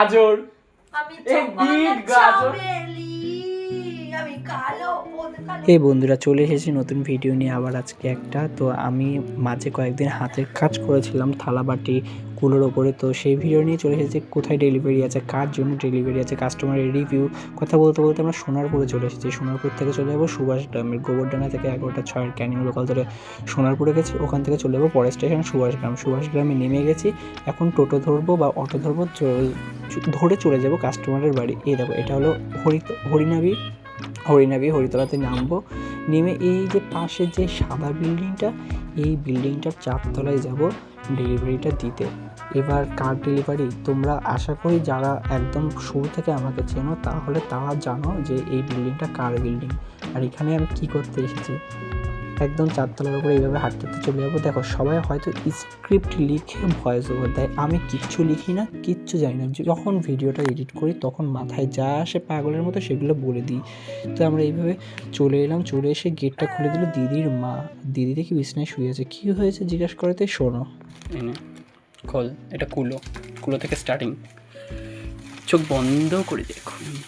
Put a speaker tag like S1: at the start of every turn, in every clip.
S1: গাজর
S2: আমি
S1: বিট গাজর।
S3: এই বন্ধুরা, চলে এসেছি নতুন ভিডিও নিয়ে আবার আজকে একটা। তো আমি মাঝে কয়েকদিন হাতের কাজ করেছিলাম, থালা বাটি, কুলোর ওপরে। তো সেই ভিডিও নিয়ে চলে এসেছি, কোথায় ডেলিভারি আছে, কার জন্য ডেলিভারি আছে কাস্টমারের রিভিউ কথা বলতে বলতে আমরা সোনারপুরে চলে এসেছি। সোনারপুর থেকে চলে যাব সুভাষ গ্রামের গোবরডাঙ্গা থেকে এগারোটা ছয়ের ক্যানিং লোকাল ধরে সোনারপুরে গেছি। ওখান থেকে চলে যাব পরের স্টেশন সুভাষগ্রাম সুভাষগ্রামে নেমে গেছি। এখন টোটো ধরবো বা অটো ধরবো ধরে চলে যাব কাস্টমারের বাড়ি। এই দেখো, এটা হলো হরি হরিনাবি হরিনাবি হরিতলাতে নামবো। নেমে এই যে পাশে যে সাদা বিল্ডিংটা, এই বিল্ডিংটার চারতলায় যাব ডেলিভারিটা দিতে। এবার কার ডেলিভারি? তোমরা আশা করি যারা একদম শুরু থেকে আমাকে চেনো, তাহলে তারা জানো যে এই বিল্ডিংটা কার বিল্ডিং। আর এখানে আমি কি করতে এসেছি? একদম চারতলার উপরে এইভাবে হাঁটতে হাঁটতে চলে যাব। দেখো, সবাই হয়তো স্ক্রিপ্ট লিখে ভয়েস ওভার দেয়। আমি কিচ্ছু লিখি না, কিচ্ছু জানি না। যখন ভিডিওটা এডিট করি, তখন মাথায় যা আসে পাগলের মতো সেগুলো বলে দিই। তো আমরা এইভাবে চলে এলাম। চলে এসে গেটটা খুলে দিল দিদির মা। দিদি দেখি বিছনায় শুয়ে আছে। কী হয়েছে জিজ্ঞাসা করতে শোনো।
S1: খোল। এটা কুলো। কুলো থেকে স্টার্টিং চোখ বন্ধ করে দেখুন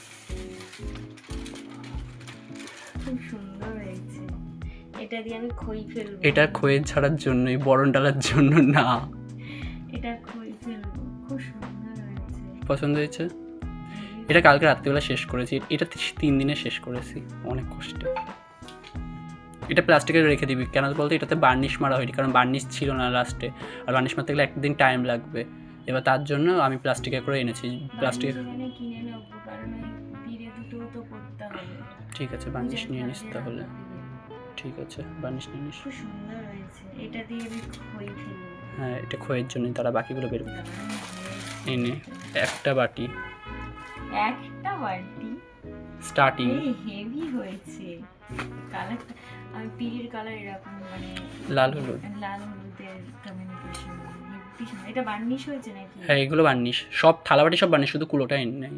S2: এটা দিয়ে আমি খই ফেলব।
S1: এটা খোয়ের ছাড়ার জন্যই বরণ ডালার জন্য না।
S2: এটা খই ফেলব খুব সুন্দর হয়েছে।
S1: পছন্দ হয়েছে? এটা কালকে রাত্রিবেলা শেষ করেছি। এটা তিন দিনে শেষ করেছি। অনেক কষ্টে। এটা প্লাস্টিকে রেখে দিবি। কেন বলতো এটাতে বার্নিশ মারা হয়নি। কারণ বার্নিশ ছিল না লাস্টে আর বার্নিশ মারতে গেলে একদিন টাইম লাগবে। এবার তার জন্য আমি প্লাস্টিকে করে এনেছি। প্লাস্টিক ঠিক আছে বার্নিশ নিয়ে নিস তাহলে। ঠিক আছে বার্নিশ নিয়ে
S2: খুব সুন্দর হয়েছে। এটা দিয়ে আমি খই ফেলব
S1: হ্যাঁ এটা খোয়ের জন্য তারা বাকিগুলো বের করে। এনে একটা বাটি।
S2: একটা বাটি?
S1: স্টার্টিং
S2: হেভি হয়েছে। কালারটা আমি পিড়ির কালার এরকম মানে
S1: লাল হলুদ।
S2: লাল হলুদের কমিউনিকেশন এটা বার্নিশ হয়েছে নাকি?
S1: হ্যাঁ এগুলো বার্নিশ। সব থালা বাটি সব বার্নিশ শুধু কুলোটা এনে নেই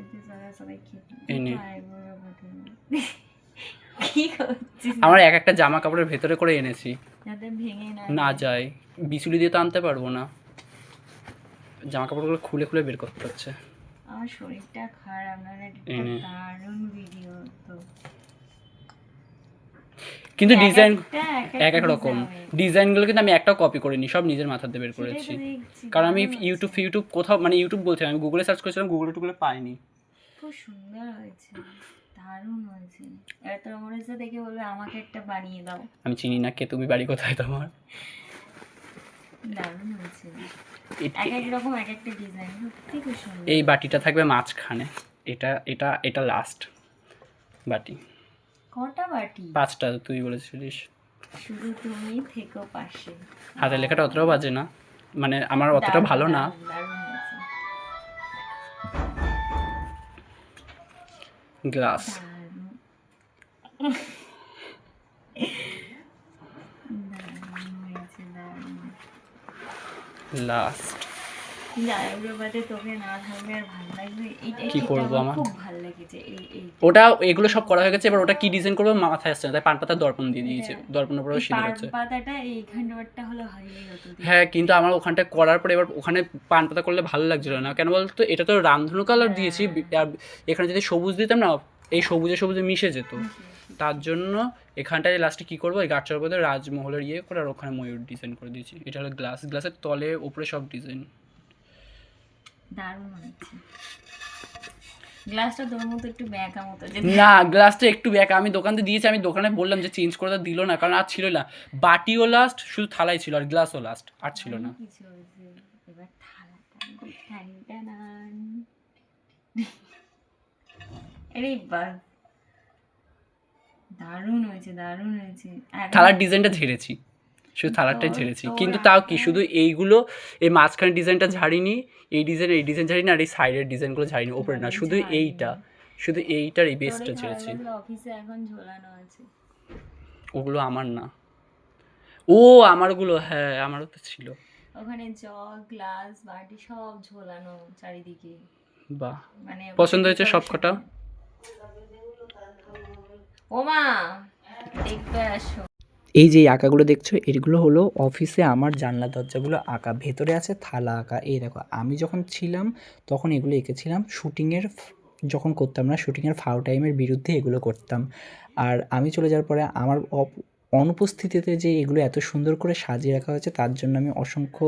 S2: এতে কি করছিস
S1: আমার এক একটা জামা কাপড়ের ভেতরে করে এনেছি।
S2: যাতে ভেঙে না
S1: না
S2: যায়।
S1: বিচুলি দিয়ে তো আনতে পারব না। জামা কাপড়গুলো খুলে খুলে বের করতে হচ্ছে।
S2: আমার শরীরটা খারাপ না। দারুণ ভিডিও তো।
S1: কিন্তু ডিজাইন এক এক রকম। ডিজাইনগুলো কিন্তু আমি একটাও কপি করিনি সব নিজের মাথাতে বের করেছি। কারণ আমি ইউটিউব। ইউটিউব কোথাও মানে ইউটিউব বলছিলাম আমি গুগলে সার্চ করেছিলাম গুগলে টুগলে পাইনি।
S2: খুব সুন্দর হয়েছে। দারুণ হয়েছে। তোর মনে হচ্ছে দেখে বলবে আমাকে একটা বানিয়ে দাও।
S1: আমি চিনি না কে তুমি বাড়ি কোথায় তোমার?
S2: দারুণ হয়েছে। এক এক রকম এক একটা ডিজাইন। সত্যি খুব সুন্দর।
S1: এই বাটিটা থাকবে মাঝখানে। এটা এটা এটা লাস্ট বাটি।
S2: কটা বাটি?
S1: পাঁচটা তুই বলেছিলিস।
S2: শুধু তুমি থেকো পাশে।
S1: হাতের লেখাটা অতটাও বাজে না। মানে আমার অতটা ভালো না। গ্লাস
S2: দারুণ দারুণ হয়েছে দারুণ
S1: লাস্ট কি করব আমার? ওটা এগুলো সব করা হয়ে গেছে এবার ওটা কি ডিজাইন করব মাথায় আসছে না তাই পান পাতার দর্পণ দিয়ে দিয়েছে
S2: এটা-
S1: দর্পণের উপরে সিঁদুর
S2: হতো
S1: হ্যাঁ কিন্তু আমার ওখানটা করার পরে এবার ওখানে পান পাতা করলে ভালো লাগছিল না। কেন বলতো এটা তো রামধনু কালার দিয়েছি আর এখানে যদি সবুজ দিতাম না এই সবুজে সবুজে মিশে যেত। তার জন্য এখানটায় লাস্টে কি করব এই গাছটার মধ্যে রাজমহলের ইয়ে করে আর ওখানে ময়ূর ডিজাইন করে দিয়েছি। এটা হলো গ্লাস গ্লাসের তলে উপরে সব ডিজাইন
S2: দারুণ হয়েছে। গ্লাসটা তোর মতো একটু ব্যাকা মতো
S1: না গ্লাসটা একটু ব্যাক আমি দোকানতে দিয়েছি আমি দোকানে বললাম যে চেঞ্জ করে দিল না কারণ আর ছিল না। বাটিও লাস্ট শুধু থালাই ছিল আর গ্লাসও লাস্ট আর ছিল না।
S2: এবার আরে দারুণ হয়েছে দারুণ হয়েছে।
S1: থালার ডিজাইনটা ঝেড়েছি। শুধু থালারটাই
S2: তোর
S1: কিন্তু তাও কি শুধু এইগুলো এই মাঝখানে ডিজাইনটা ঝাড়িনি এই ডিজাইন এই ডিজাইন ঝাড়িনি আর এই সাইডের ডিজাইনগুলো ঝাড়িনি ওপরে না শুধু এইটা শুধু এইটার এই বেসটা
S2: অফিসে এখন ঝোলানো আছে।
S1: ওগুলো আমার না। ও আমারগুলো হ্যাঁ আমারও তো ছিল।
S2: ওখানে জগ গ্লাস বাটি সব ঝোলানো চারিদিকে।
S1: বাহ
S2: মানে
S1: পছন্দ হয়েছে সবকটা?
S2: ওমা দেখবে আসো।
S3: এই যে আঁকাগুলো দেখছ, এগুলো হলো অফিসে আমার জানলা দরজাগুলো আঁকা। ভেতরে আছে থালা আঁকা। এই দেখো, আমি যখন ছিলাম, তখন এগুলো এঁকেছিলাম। শুটিংয়ের যখন করতাম না শুটিংয়ের ফাও টাইমের বিরুদ্ধে এগুলো করতাম। আর আমি চলে যাওয়ার পরে আমার অনুপস্থিতিতে যে এগুলো এত সুন্দর করে সাজিয়ে রাখা হয়েছে, তার জন্য আমি অসংখ্য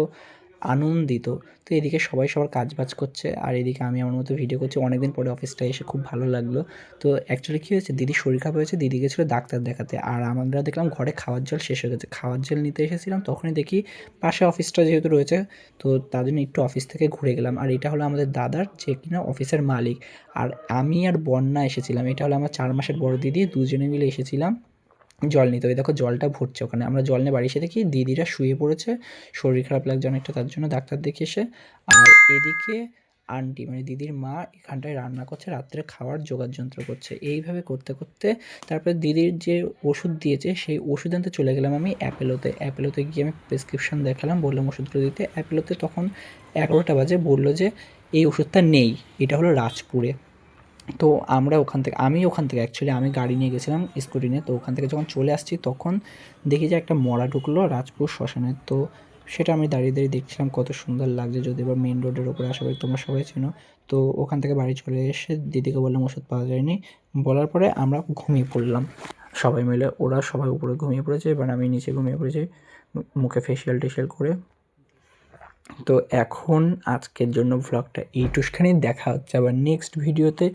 S3: আনন্দিত। তো এদিকে সবাই সবার কাজ বাজ করছে, আর এদিকে আমি আমার মতো ভিডিও করছি। অনেকদিন পরে অফিসটা এসে খুব ভালো লাগল। তো অ্যাকচুয়ালি কী হয়েছে, দিদি শরীর খারাপ হয়েছে, দিদি গেছিল ডাক্তার দেখাতে। আর আমরা দেখলাম ঘরে খাওয়ার জল শেষ হয়ে গেছে। খাওয়ার জল নিতে এসেছিলাম, তখনই দেখি পাশে অফিসটা যেহেতু রয়েছে, তো তার জন্য একটু অফিস থেকে ঘুরে গেলাম। আর এটা হলো আমাদের দাদার যে কিনা অফিসের মালিক। আর আমি আর বন্যা এসেছিলাম। এটা হলো আমার চার মাসের বড় দিদি, দুজনে মিলে এসেছিলাম। জল নিতে ওই দেখো জলটা ভরছে ওখানে। আমরা জল নিয়ে বাড়ি এসে দেখি দিদিরা শুয়ে পড়েছে। শরীর খারাপ লাগছে অনেকটা, তার জন্য ডাক্তার দেখে এসে আর এদিকে আন্টি মানে দিদির মা এখানটায় রান্না করছে, রাত্রে খাওয়ার জোগাড় যন্ত্র করছে। এইভাবে করতে করতে তারপরে দিদির যে ওষুধ দিয়েছে, সেই ওষুধ আনতে চলে গেলাম আমি অ্যাপেলোতে। অ্যাপেলোতে গিয়ে আমি প্রেসক্রিপশন দেখালাম বললাম ওষুধগুলো দিতে। অ্যাপেলোতে তখন এগারোটা বাজে বলল যে, এই ওষুধটা নেই। এটা হলো রাজপুরে। তো আমরা ওখান থেকে, আমি ওখান থেকে অ্যাকচুয়ালি আমি গাড়ি নিয়ে গেছিলাম স্কুটি নিয়ে, তো ওখান থেকে যখন চলে আসছি তখন দেখি যে একটা মরা ঢুকলো রাজপুর শ্মশানে। তো সেটা আমি দাঁড়িয়ে দাঁড়িয়ে দেখছিলাম কত সুন্দর লাগছে, যদি এবার মেন রোডের ওপরে আসা করি তোমরা সবাই চেনো। তো ওখান থেকে বাড়ি চলে এসে দিদিকে বললাম, ওষুধ পাওয়া যায়নি। বলার পরে আমরা ঘুমিয়ে পড়লাম। সবাই মিলে, ওরা সবাই উপরে ঘুমিয়ে পড়েছে, এবার আমি নিচে ঘুমিয়ে পড়েছি, মুখে ফেসিয়াল টেসিয়াল করে। তো এখন আজকের জন্য ভ্লগটা এইটুখানি দেখা হচ্ছে আবার নেক্সট ভিডিওতে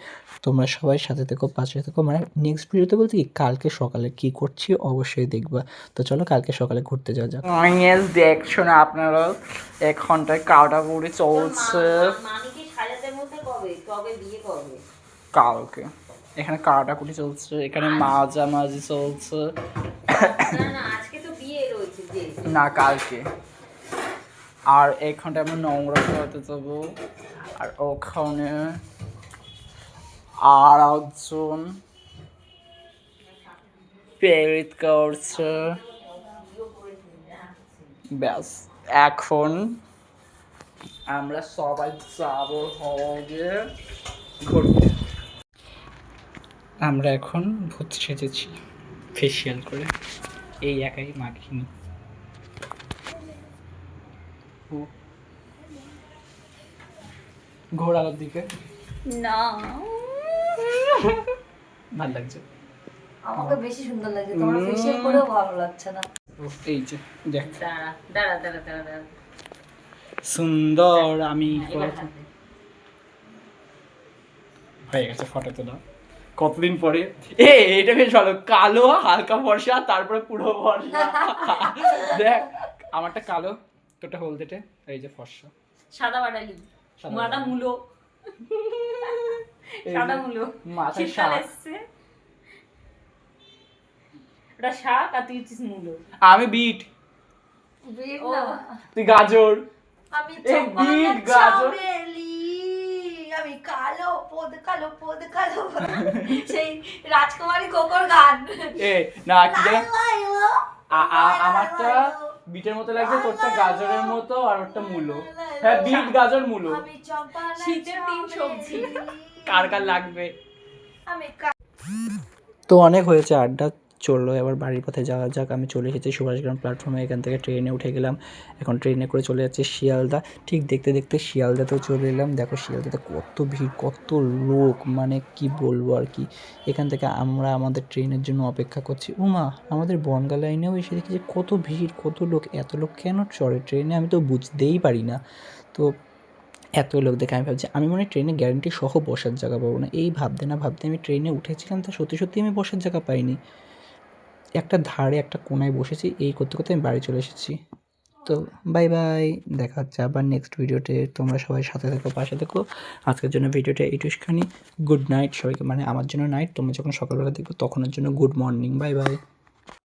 S3: তোমরা সবাই সাথে থেকো পাশে থেকো। মানে নেক্সট ভিডিওতে বলতে কি কালকে সকালে কি করছি অবশ্যই দেখবা। তো চলো কালকে সকালে ঘুরতে যাওয়া যাক।
S1: দেখছ না আপনারা? এক ঘন্টায় চলছে।
S2: কবে বিয়ে করবে
S1: কালকে। এখানে কাটাকুটি চলছে এখানে মাঝামাঝি চলছে।
S2: না না আজকে তো বিয়ে রয়েছে যে।
S1: না কালকে। আর এক ঘন্টায় আমরা নোংরা করতে যাব। আর ওখানে আর একজন প্রেরিত করছে। ব্যাস, এখন আমরা সবাই যাব হবে ঘুরতে। আমরা এখন ভূত সেজেছি ফেসিয়াল করে। এই একাই মাখিনি ঘোড়ার দিকে।
S2: না।
S1: ভালো লাগছে।
S2: আমাকে বেশি সুন্দর লাগছে। তোমার ফেসিয়াল করেও ভালো লাগছে না।
S1: এই যে দেখ।
S2: দাঁড়া দাঁড়া দাঁড়া দাঁড়া দাঁড়া।
S1: সুন্দর আমি
S2: হাতে।
S1: হয়ে গেছে ফটো তোলা। কতদিন পরে? এ এটা বেশ ভালো। কালো হালকা ফর্সা তারপরে পুরো ফর্সা। দেখ আমারটা কালো। তোটা হলদেটে এই যে ফর্সা।
S2: সাদা বাটালি মাটা। মুলো। সাদা মুলো।
S1: মাথায় শাক।
S2: এসছে। ওটা শাক আর তুই হচ্ছিস মুলো।
S1: আমি বিট।
S2: ও,
S1: তুই গাজর।
S2: আমি
S1: বিট গাজর।
S2: আমি কালো পদ কালো পদ কালো সেই রাজকুমারী কোকর গান।
S1: এ না কি জানি আ- আ- আমারটা বিটের মতো লাগছে তোরটা গাজরের মতো আর ওরটা মূলো। হ্যাঁ বিট গাজর মূলো।
S2: শীতের তিন সবজি।
S1: কার কার লাগবে?
S2: আমি
S3: তো অনেক হয়েছে আড্ডা। চলল, এবার বাড়ির পথে যাওয়া যাক। আমি চলে এসেছি সুভাষগ্রাম প্ল্যাটফর্মে এখান থেকে ট্রেনে উঠে গেলাম। এখন ট্রেনে করে চলে যাচ্ছে শিয়ালদা। ঠিক দেখতে দেখতে শিয়ালদাতেও চলে এলাম। দেখো শিয়ালদাতে কত ভিড়, কত লোক মানে কি বলব আর কি। এখান থেকে আমরা আমাদের ট্রেনের জন্য অপেক্ষা করছি। উমা, আমাদের বনগা লাইনেও এসে দেখি যে কত ভিড়, কত লোক। এত লোক কেন চড়ে? ট্রেনে আমি তো বুঝতেই পারি না। তো এত লোক দেখে আমি ভাবছি, আমি মনে ট্রেনে গ্যারান্টি সহ বসার জায়গা পাবো না। এই ভাবতে না ভাবতে আমি ট্রেনে উঠেছিলাম, তা সত্যি সত্যি আমি বসার জায়গা পাইনি। একটা ধারে, একটা কোনায় বসেছি, এই করতে করতে আমি বাড়ি চলে এসেছি। তো বাই বাই দেখা হচ্ছে আবার নেক্সট ভিডিওতে তোমরা সবাই সাথে থাকো, পাশে থেকো। আজকের জন্য ভিডিওটা এইটুখানি গুড নাইট সবাইকে মানে আমার জন্য নাইট তোমরা যখন সকালবেলা দেখব, তখনের জন্য গুড মর্নিং বাই বাই